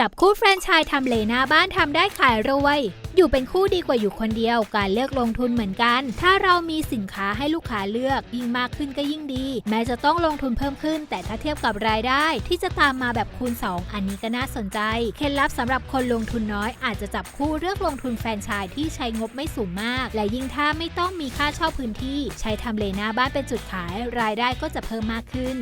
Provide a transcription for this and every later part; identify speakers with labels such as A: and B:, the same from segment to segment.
A: จับคู่แฟรนไชส์ทำเลหน้าบ้านทำได้ขายรวยอยู่เป็นคู่ดีกว่าอยู่คนเดียวการเลือกลงทุนเหมือนกัน ถ้าเรามีสินค้าให้ลูกค้าเลือก ยิ่งมากขึ้นก็ยิ่งดี แม้จะต้องลงทุนเพิ่มขึ้น แต่ถ้าเทียบกับรายได้ ที่จะตามมาแบบคูณ 2 อันนี้ก็น่าสนใจ เคล็ดลับสำหรับคนลงทุนน้อยอาจจะจับคู่เลือกลงทุนแฟรนไชส์ที่ใช้งบไม่สูงมาก และยิ่งถ้าไม่ต้องมีค่าเช่าพื้นที่ ใช้ทำเลหน้าบ้านเป็นจุดขาย รายได้ก็จะเพิ่มมากขึ้น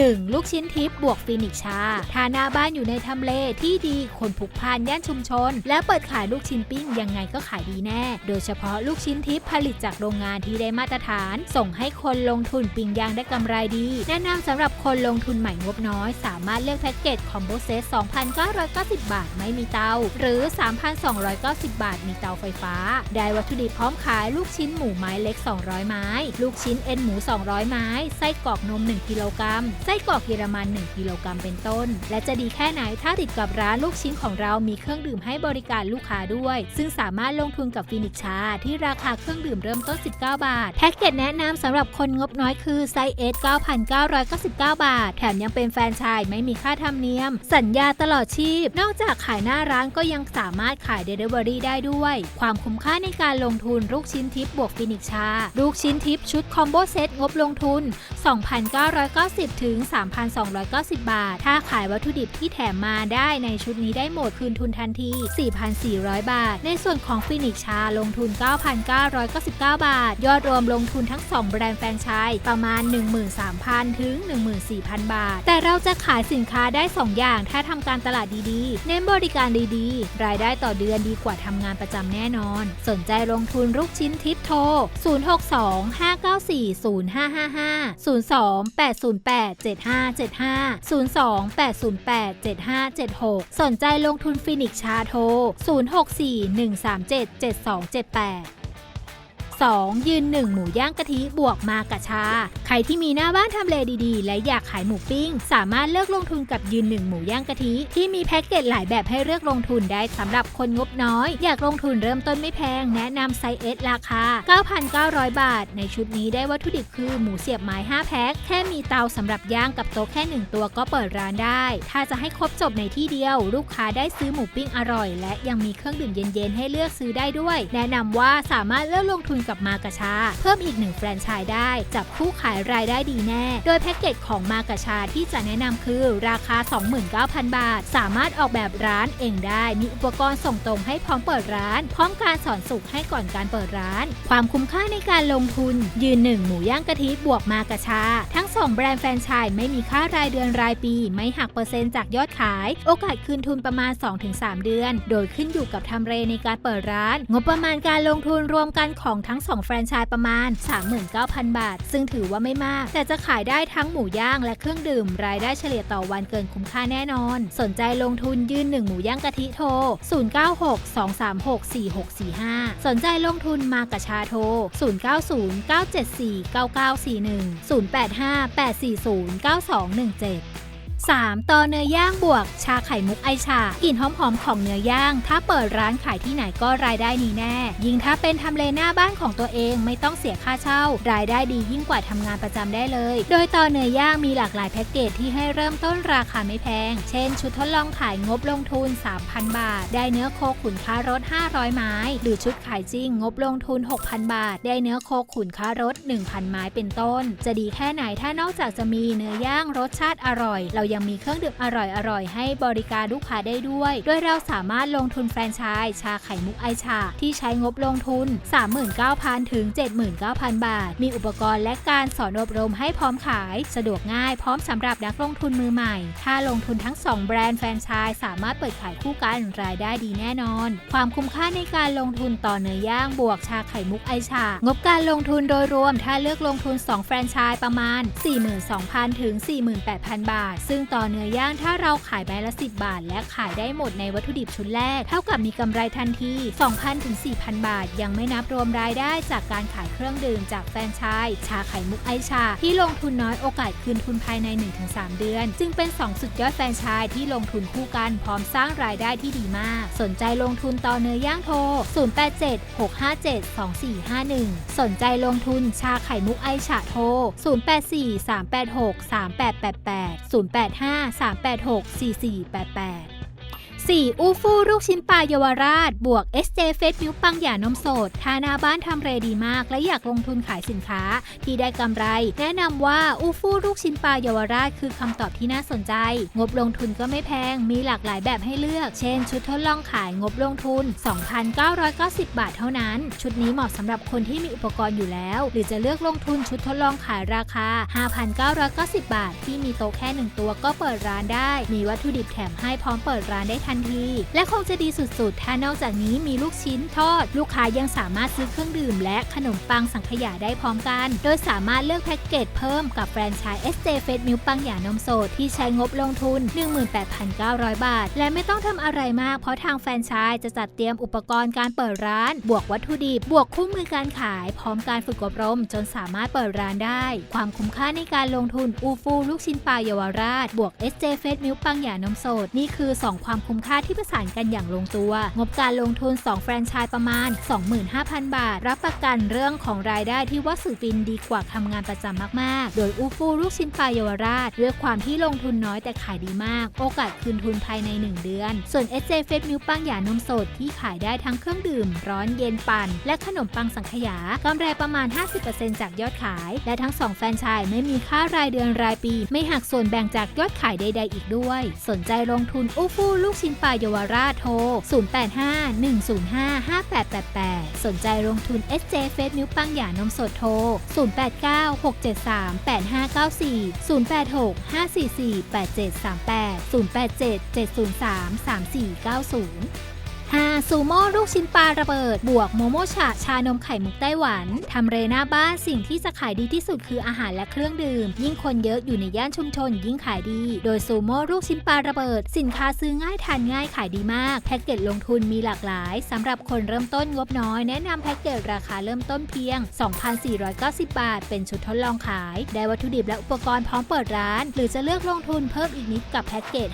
A: 1. ลูกชิ้นทิพย์บวกฟินิกชาถ้าหน้าบ้านอยู่ในทำเลที่ดีคนพลุกพล่านย่านชุมชน และเปิดขายลูกชิ้นปิ้งยังไงก็ขายดีแน่ โดยเฉพาะลูกชิ้นทิพย์ผลิตจากโรงงานที่ได้มาตรฐาน ส่งให้คนลงทุนปิ้งย่างได้กำไรดี แนะนำสำหรับคนลงทุนใหม่งบน้อย สามารถเลือกแพ็กเกจคอมโบเซต2,990 บาทไม่มีเตา หรือ 3,290 บาทมีเตาไฟฟ้า ได้วัตถุดิบพร้อมขายลูกชิ้นหมูไม้เล็ก 200 ไม้ ลูกชิ้นเอ็นหมู 200 ไม้ ไส้กรอกนม 1 กิโลกรัมไส้กรอกเยอรมัน 1 กิโลกรัมเป็นต้น และจะดีแค่ไหนถ้าติดกับร้านลูกชิ้นของเรามีเครื่องดื่มให้บริการลูกค้าด้วย ซึ่งสามารถลงทุนกับฟินิกชา ที่ราคาเครื่องดื่มเริ่มต้น 19 บาท แพ็กเกจแนะนำสำหรับคนงบน้อยคือไซส์เอส9,999 บาท แถมยังเป็นแฟรนไชายไม่มีค่าธรรมเนียม สัญญาตลอดชีพ นอกจากขายหน้าร้านก็ยังสามารถขายเดลิเวอรี่ได้ด้วย ความคุ้มค่าในการลงทุนลูกชิ้นทิปบวกฟินิกชา ลูกชิ้นทิปชุดคอมโบเซตงบลงทุน 2,990ถึงง 3,290 บาท ถ้าขายวัตถุดิบที่แถมมาได้ในชุดนี้ได้หมดคืนทุนทันที 4,400 บาท ในส่วนของฟินิกชาลงทุน 9,999 บาท ยอดรวมลงทุนทั้ง 2 แบรนด์แฟรนไชส์ประมาณ 13,000 ถึง 14,000 บาท แต่เราจะขายสินค้าได้ 2 อย่าง ถ้าทำการตลาดดีๆ เน้นบริการดีๆ รายได้ต่อเดือนดีกว่าทำงานประจำแน่นอน สนใจลงทุนลูกชิ้นทิปโทร 062 594 0555 02 808 7575 02 808 7576 สนใจลงทุนฟินิกชาโทร 064 137 7278 2. ยืนหนึ่งหมูย่างกะทิบวกมากะชา ใครที่มีหน้าบ้านทำเลดีๆ และอยากขายหมูปิ้ง สามารถเลือกลงทุนกับยืนหนึ่งหมูย่างกะทิ ที่มีแพ็กเกจหลายแบบให้เลือกลงทุนได้สำหรับคนงบน้อย อยากลงทุนเริ่มต้นไม่แพง แนะนำไซส์เอสราคา 9,900 บาท ในชุดนี้ได้วัตถุดิบคือหมูเสียบไม้ 5 แพ็คแค่มีเตาสำหรับย่างกับโต๊ะแค่ 1 ตัวก็เปิดร้านได้ ถ้าจะให้ครบจบในที่เดียว ลูกค้าได้ซื้อหมูปิ้งอร่อย และยังมีเครื่องดื่มเย็นๆให้เลือกซื้อได้ด้วย แนะนำว่าสามารถเลือกลงทุนกับมากะชา เพิ่มอีกหนึ่งแฟรนไชส์ได้ จับคู่ขายรายได้ดีแน่ โดยแพ็กเกจของมากะชาที่จะแนะนำคือราคา 29,000 บาท สามารถออกแบบร้านเองได้ มีอุปกรณ์ส่งตรงให้พร้อมเปิดร้าน พร้อมการสอนสุขให้ก่อนการเปิดร้าน ความคุ้มค่าในการลงทุน ยืนหนึ่งหมูย่างกะทิบวกมากะชา ทั้งสองแบรนด์แฟรนไชส์ไม่มีค่ารายเดือนรายปี ไม่หักเปอร์เซ็นต์จากยอดขาย โอกาสคืนทุนประมาณ 2-3 เดือน โดยขึ้นอยู่กับทำเลในการเปิดร้าน งบประมาณการลงทุนรวมกันของทั้งสองแฟรนไชส์ประมาณ 39,000 บาท ซึ่งถือว่าไม่มาก แต่จะขายได้ทั้งหมูย่างและเครื่องดื่ม รายได้เฉลี่ยต่อวันเกินคุ้มค่าแน่นอน สนใจลงทุนยืนหนึ่งหมูย่างกะทิโทร 096-236-4645 สนใจลงทุนมากระชาโทร 090-974-9941 085-840-9217 3. ต่อเนื้อย่างบวก ชาไข่มุกไอชากลิ่นหอมๆของเนื้อย่าง ถ้าเปิดร้านขายที่ไหนก็รายได้ดีแน่ ยิ่งถ้าเป็นทำเลหน้าบ้านของตัวเองไม่ต้องเสียค่าเช่า รายได้ดียิ่งกว่าทำงานประจำได้เลย โดยต่อเนื้อย่างมีหลากหลายแพ็กเกจที่ให้เริ่มต้นราคาไม่แพง เช่น ชุดทดลองขายงบลงทุน 3,000 บาท ได้เนื้อโคขุนค้ารส500 ไม้ หรือชุดขายจริงงบลงทุน 6,000 บาท ได้เนื้อโคขุนค้ารส1,000 ไม้เป็นต้น จะดีแค่ไหนถ้านอกจากจะมีเนื้อย่างรสชาติอร่อยเรายังมีเครื่องดื่มอร่อยๆ ให้บริการลูกค้าได้ด้วย โดยเราสามารถลงทุนแฟรนไชส์ชาไข่มุกไอชา ที่ใช้งบลงทุน 39,000 ถึง 79,000 บาท มีอุปกรณ์และการสอนอบรมให้พร้อมขาย สะดวกง่ายพร้อมสำหรับนักลงทุนมือใหม่ ถ้าลงทุนทั้ง 2 แบรนด์แฟรนไชส์สามารถเปิดขายคู่กันรายได้ดีแน่นอน ความคุ้มค่าในการลงทุนต่อเนื้อย่างบวกชาไข่มุกไอชา งบการลงทุนโดยรวม ถ้าเลือกลงทุน 2 แฟรนไชส์ประมาณ 42,000 ถึง 48,000 บาท ซึ่งต่อเนื้อย่างถ้าเราขายใบละ 10 บาท และขายได้หมดในวัตถุดิบชุดแรก เท่ากับมีกำไรทันที 2,000ถึง4,000 บาท ยังไม่นับรวมรายได้จากการขายเครื่องดื่มจากแฟรนไชส์ชาไข่มุกไอชา ที่ลงทุนน้อยโอกาสคืนทุนภายใน 1-3 เดือน จึงเป็น 2 สุดยอดแฟรนไชส์ที่ลงทุนคู่กันพร้อมสร้างรายได้ที่ดีมาก สนใจลงทุนต่อเนื้อย่างโทร 087-657-2451 สนใจลงทุนชาไข่มุกไอชาโทร 084-386-3888 085 4 4. อูฟู่ลูกชิ้นปลาเยาวราช บวก SJ เฟสมิวปังหย่านมสดทานาบ้านทำเรดีมาก และอยากลงทุนขายสินค้า ที่ได้กำไร แนะนำว่าอูฟู่ลูกชิ้นปลาเยาวราชคือคำตอบที่น่าสนใจ งบลงทุนก็ไม่แพง มีหลากหลายแบบให้เลือก เช่น ชุดทดลองขายงบลงทุน 2,990 บาทเท่านั้น ชุดนี้เหมาะสำหรับคนที่มีอุปกรณ์อยู่แล้ว หรือจะเลือกลงทุนชุดทดลองขายราคา 5,990 บาท ที่มีโต๊ะแค่หนึ่งตัวก็เปิดร้านได้ มีวัตถุดิบแถมให้พร้อมเปิดร้านได้ทันที และคงจะดีสุดๆ ถ้านอกจากนี้มีลูกชิ้นทอด ลูกค้ายังสามารถซื้อเครื่องดื่ม และขนมปังสังขยาได้พร้อมกัน โดยสามารถเลือกแพ็กเกจเพิ่มกับแฟรนไชส์ SJ f e d Milk ปังหยานมสดที่ใช้งบลงทุน 18,900 บาท และไม่ต้องทำอะไรมาก เพราะทางแฟรนไชส์จะจัดเตรียมอุปกรณ์การเปิดร้าน บวกวัตถุดิบ บวกคู่มือการขาย พร้อมการฝึกอบรม จนสามารถเปิดร้านได้ ความคุ้มค่าในการลงทุนอูฟูลูกชิ้นปลาเยาวราช บวก SJ f e d Milk ปังหยานมสดนี่คือ 2 ความคุ้มค่าที่ประสานกันอย่างลงตัว งบการลงทุน 2 แฟรนไชส์ประมาณ 25,000 บาท รับประกันเรื่องของรายได้ที่ว่าสื่อฟินดีกว่าทำงานประจำมากๆ โดยอูฟูลูกชิ้นปลาเยาวราชด้วยความที่ลงทุนน้อยแต่ขายดีมาก โอกาสคืนทุนภายใน 1 เดือน ส่วน SJ f e d Milk ปังหยานมสดที่ขายได้ทั้งเครื่องดื่ม ร้อนเย็นปั่น และขนมปังสังขยากำไรประมาณ 50%จากยอดขาย และทั้ง 2 แฟรนไชส์ไม่มีค่ารายเดือนรายปี ไม่หักส่วนแบ่งจากยอดขายใด ๆ อีกด้วย สนใจลงทุนอูฟูลูกชิ้นปลาเยาวราชโทร 0851055888 สนใจลงทุน SJ f e d Milk ปังหยานมสดโทร 0896738594 086-544-8738 087-703-3490 5ซูโม่ลูกชิ้นปลาระเบิด บวกโมโมชาชานมไข่มุกไต้หวันทำเรหน้าบ้านสิ่งที่จะขายดีที่สุดคืออาหารและเครื่องดื่ม ยิ่งคนเยอะอยู่ในย่านชุมชนยิ่งขายดี โดยซูโม่ลูกชิ้นปลาระเบิด สินค้าซื้อง่ายทานง่ายขายดีมาก แพ็กเกจลงทุนมีหลากหลายสำหรับคนเริ่มต้นงบน้อยแนะนำแพ็กเกจราคาเริ่มต้นเพียง 2,490 บาท เป็นชุดทดลองขาย ได้วัตถุดิบและอุปกรณ์พร้อมเปิดร้าน หรือจะเลือกลงทุนเพิ่มอีกนิดกับแพ็กเกจ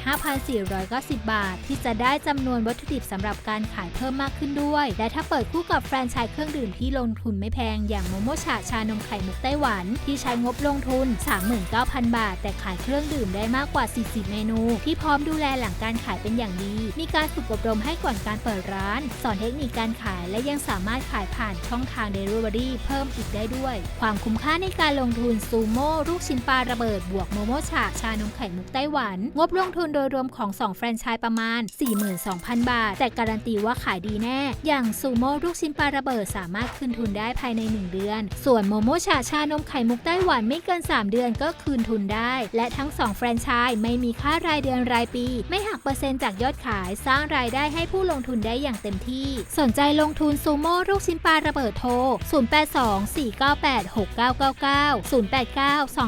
A: 5,490 บาท ที่จะได้จำนวนวัตถุดิบสำหรับการขายเพิ่มมากขึ้นด้วย และถ้าเปิดคู่กับแฟรนไชส์เครื่องดื่มที่ลงทุนไม่แพง อย่างโมโมชาชานมไข่มุกไต้หวัน ที่ใช้งบลงทุน 39,000 บาท แต่ขายเครื่องดื่มได้มากกว่า 40 เมนู ที่พร้อมดูแลหลังการขายเป็นอย่างดี มีการฝึกอบรมให้ก่อนการเปิดร้าน สอนเทคนิคการขายและยังสามารถขายผ่านช่องทาง Delivery เพิ่มอีกได้ด้วย ความคุ้มค่าในการลงทุนซูโม่ลูกชิ้นปลาระเบิดบวกโมโมชาชานมไข่มุกไต้หวัน งบลงทุนโดยรวมของ 2 แฟรนไชส์ประมาณ 42,000 บาท แต่การันตีว่าขายดีแน่ อย่างซูโม่ลูกชิ้นปลาระเบิดสามารถคืนทุนได้ภายใน 1 เดือน ส่วนโมโมชาชานมไข่มุกไต้หวันไม่เกิน 3 เดือนก็คืนทุนได้ และทั้ง 2 แฟรนไชส์ไม่มีค่ารายเดือนรายปี ไม่หักเปอร์เซ็นต์จากยอดขายสร้างรายได้ให้ผู้ลงทุนได้อย่างเต็มที่ สนใจลงทุนซูโม่ลูกชิ้นปลาระเบิดโทร 0824986999 089 209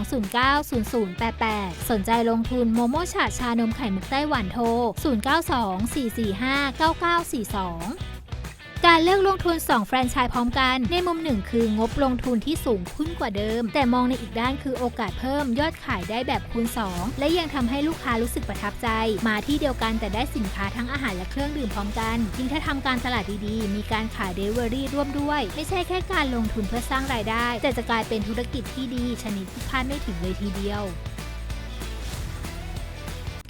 A: 0088 สนใจลงทุนโมโมชาชานมไข่มุกไต้หวันโทร 092445994 242 การเลือกลงทุน 2 แฟรนไชส์พร้อมกัน ในมุมหนึ่งคืองบลงทุนที่สูงขึ้นกว่าเดิม แต่มองในอีกด้านคือโอกาสเพิ่มยอดขายได้แบบคูณ 2 และยังทำให้ลูกค้ารู้สึกประทับใจ มาที่เดียวกันแต่ได้สินค้าทั้งอาหารและเครื่องดื่มพร้อมกันยิ่งถ้าทำการตลาดดีๆ มีการขายเดลิเวอรี่ร่วมด้วย ไม่ใช่แค่การลงทุนเพื่อสร้างรายได้ แต่จะกลายเป็นธุรกิจที่ดีชนิดที่คาดไม่ถึงเลยทีเดียว